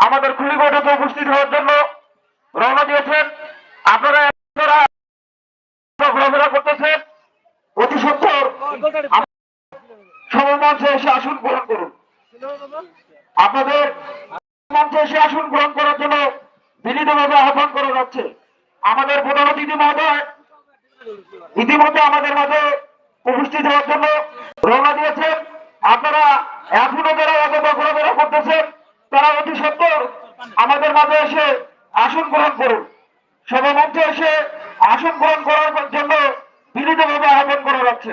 আমাদের খুলি বৈঠকে উপস্থিত হওয়ার জন্য রওনা দিয়েছেন। আপনারা আপনারা ঘোরাফেরা করতেছেন। অতি সত্তর সমমঞ্চে এসে আসন, গ্রহণ করুন। আপনাদের মঞ্চে এসে আসন, গ্রহণ করার জন্য বিনীতভাবে আহ্বান করা যাচ্ছে। আমাদের প্রধান অতিথি মহোদয় ইতিমধ্যে আমাদের মাঝে উপস্থিত হওয়ার জন্য রওনা মাঝে এসে আসন গ্রহণ করুন। সবাই মঞ্চে এসে আসন গ্রহণ করার জন্য বিনীতভাবে আহ্বান করা যাচ্ছে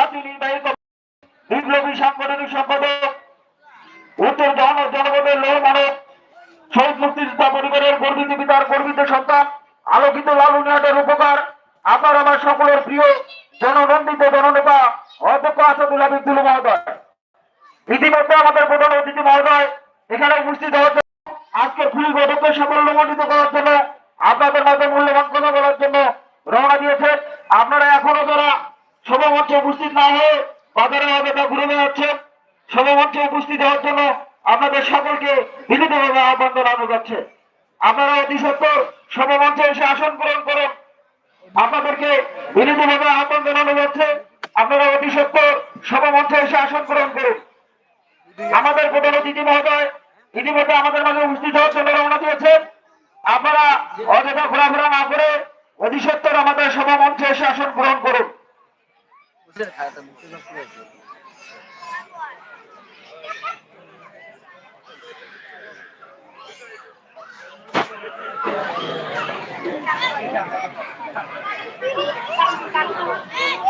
জাতীয় নির্বাহী বিপ্লবী সাংগঠনিক সম্পাদক, উত্তর জন ও জনপদের লৌহ মানব, শহীদ মুক্তিযোদ্ধা পরিবারের গর্বিত পিতার গর্বিত সন্তান, আলোকিত লালুনিয়াটের উপকার, আপনার আমার সকলের প্রিয় জননন্দিত জননেতা, অধ্যক্ষ আসাদুল হাবিব দুলু মহোদয়। ইতিমধ্যে আমাদের প্রধান অতিথি মহোদয় এখানে উপস্থিত হওয়ার জন্য আজকের ফুল বৈঠককে সাফল্যমণ্ডিত করার জন্য আপনাদের মাঝে মূল্যবান কথা বলার জন্য রওনা দিয়েছেন আপনারা এখনও যারা সভামঞ্চে উপস্থিত না হয়ে বাজারে অযথা ঘুরে বেড়াচ্ছেন সভামঞ্চে উপস্থিত হওয়ার জন্য আপনাদের সকলকে বিনীতভাবে আহ্বান জানানো যাচ্ছে। আপনারা অতি সত্তর সভামঞ্চে এসে আসন গ্রহণ করুন। আপনাদেরকে বিনীতভাবে আহ্বান জানানো যাচ্ছে, আপনারা অতি সত্তর সভামঞ্চে এসে আসন গ্রহণ করুন। আমাদের প্রধান অতিথি মহোদয় ইতিমধ্যে আমাদের মাঝে উপস্থিত হওয়ার জন্য রওনা দিয়েছেন। আপনারা অযথা ঘোরাফেরা না করে অধিসত্তর আমাদের সভা মঞ্চে এসে আসন গ্রহণ করুন। Fazer errada, uma coisa por exemplo. Thank.